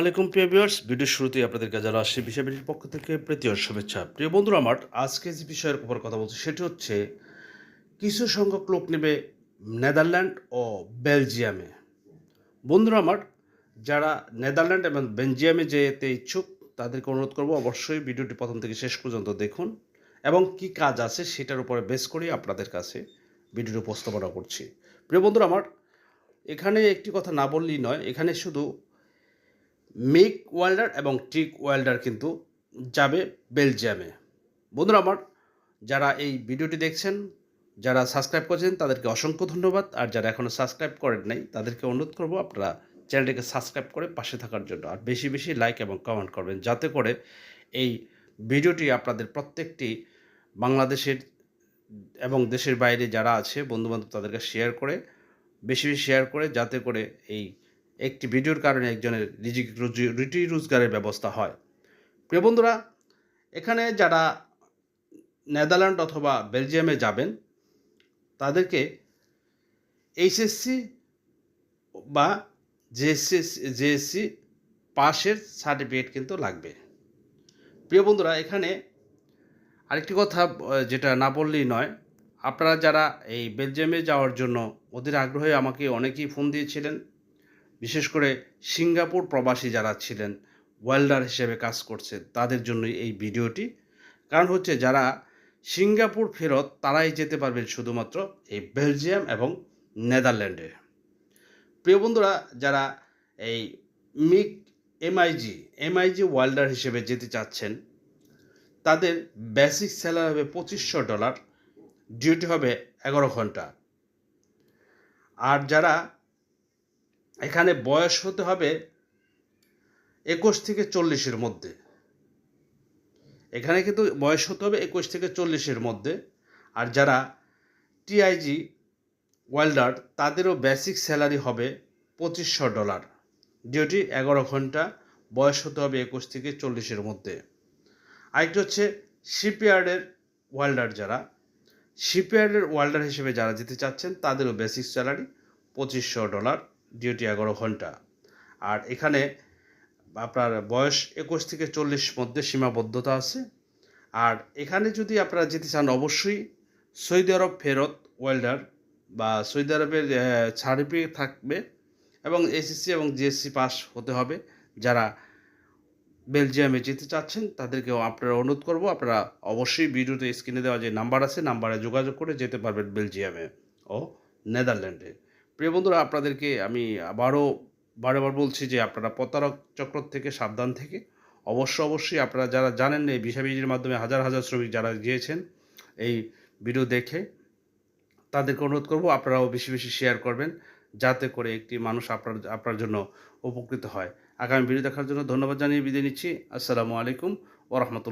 আলাইকুম, প্রিয় ভিউয়ার্স। ভিডিওর শুরুতেই আপনাদেরকে যারা আসছে বিষয়টির পক্ষ থেকে প্রীতীয় শুভেচ্ছা। প্রিয় বন্ধুরা, আমার আজকে যে বিষয়ের উপর কথা বলছি, সেটি হচ্ছে কিছু সংখ্যক লোক নেবে নেদারল্যান্ড ও বেলজিয়ামে। বন্ধুরা, আমার যারা নেদারল্যান্ড এবং বেলজিয়ামে যেতে ইচ্ছুক, তাদেরকে অনুরোধ করব অবশ্যই ভিডিওটি প্রথম থেকে শেষ পর্যন্ত দেখুন এবং কি কাজ আছে সেটার উপরে বেস করেই আপনাদের কাছে ভিডিওটি উপস্থাপনা করছি। প্রিয় বন্ধুরা, আমার এখানে একটি কথা না বললেই নয়, এখানে শুধু মিক ওয়েল্ডার এবং টিক ওয়েল্ডার কিন্তু যাবে বেলজিয়ামে। বন্ধুরা আমার, যারা এই ভিডিওটি দেখছেন, যারা সাবস্ক্রাইব করেছেন, তাদেরকে অসংখ্য ধন্যবাদ। আর যারা এখনও সাবস্ক্রাইব করেন নাই, তাদেরকে অনুরোধ করব আপনারা চ্যানেলটিকে সাবস্ক্রাইব করে পাশে থাকার জন্য। আর বেশি বেশি লাইক এবং কমেন্ট করবেন, যাতে করে এই ভিডিওটি আপনাদের প্রত্যেকটি বাংলাদেশের এবং দেশের বাইরে যারা আছে, বন্ধুবান্ধব তাদেরকে শেয়ার করে, বেশি বেশি শেয়ার করে, যাতে করে এই একটি ভিডিওর কারণে একজনের রিজিক রুটি রোজগারের ব্যবস্থা হয়। প্রিয় বন্ধুরা, এখানে যারা নেদারল্যান্ড অথবা বেলজিয়ামে যাবেন, তাদেরকে এইচএসসি বা জেএসসি জেএসসি পাশের সার্টিফিকেট কিন্তু লাগবে। প্রিয় বন্ধুরা, এখানে আরেকটি কথা, যেটা না বললেই নয়, আপনারা যারা এই বেলজিয়ামে যাওয়ার জন্য ওদের আগ্রহে আমাকে অনেকেই ফোন দিয়েছিলেন বিশেষ করে সিঙ্গাপুর প্রবাসী যারা ছিলেন, ওয়েল্ডার হিসেবে কাজ করছে তাদের জন্যই এই ভিডিওটি। কারণ হচ্ছে যারা সিঙ্গাপুর ফেরত, তারাই যেতে পারবেন শুধুমাত্র এই বেলজিয়াম এবং নেদারল্যান্ডে। প্রিয় বন্ধুরা, যারা এই মিক এমআইজি এমআইজি ওয়েল্ডার হিসেবে যেতে চাচ্ছেন, তাদের বেসিক স্যালারি হবে পঁচিশশো ডলার, ডিউটি হবে এগারো ঘণ্টা। আর যারা এখানে বয়স হতে হবে একুশ থেকে চল্লিশের মধ্যে। এখানে কিন্তু বয়স হতে হবে একুশ থেকে চল্লিশের মধ্যে। আর যারা টিআইজি ওয়েল্ডার, তাদেরও বেসিক স্যালারি হবে পঁচিশশো ডলার। ডিউটি এগারো ঘণ্টা বয়স হতে হবে একুশ থেকে চল্লিশের মধ্যে। আরেকটি হচ্ছে শিপইয়ার্ডের ওয়েল্ডার যারা, শিপইয়ার্ডের ওয়েল্ডার হিসেবে যারা যেতে চাচ্ছেন, তাদেরও বেসিক স্যালারি পঁচিশশো ডলার। ডিউটি এগারো ঘণ্টা। আর এখানে আপনার বয়স একুশ থেকে চল্লিশ মধ্যে সীমাবদ্ধতা আছে। আর এখানে যদি আপনারা যেতে চান, অবশ্যই সৌদি আরব ফেরত ওয়েল্ডার বা সৌদি আরবের সার্টিফিকেট থাকবে এবং এসএসসি এবং জিএসসি পাস হতে হবে। যারা বেলজিয়ামে যেতে চাচ্ছেন, তাদেরকেও আপনারা অনুরোধ করব, আপনারা অবশ্যই ভিডিওতে স্ক্রিনে দেওয়া যে নাম্বার আছে নাম্বারে যোগাযোগ করে যেতে পারবেন বেলজিয়ামে ও নেদারল্যান্ডে। প্রিয় বন্ধুরা, আপনাদেরকে আমি আবারও বারবার বলছি যে আপনারা প্রতারক চক্র থেকে সাবধান থেকে অবশ্য অবশ্যই আপনারা যারা জানেন এই ভিসা বিজির মাধ্যমে হাজার হাজার শ্রমিক যারা গিয়েছেন এই ভিডিও দেখে, তাদেরকে অনুরোধ করব আপনারাও বেশি বেশি শেয়ার করবেন যাতে করে একটি মানুষ আপনার আপনার জন্য উপকৃত হয়। আগামী ভিডিও দেখার জন্য ধন্যবাদ জানিয়ে বিদায় নিচ্ছি। আসসালামু আলাইকুম ওরহমতুল্লাহ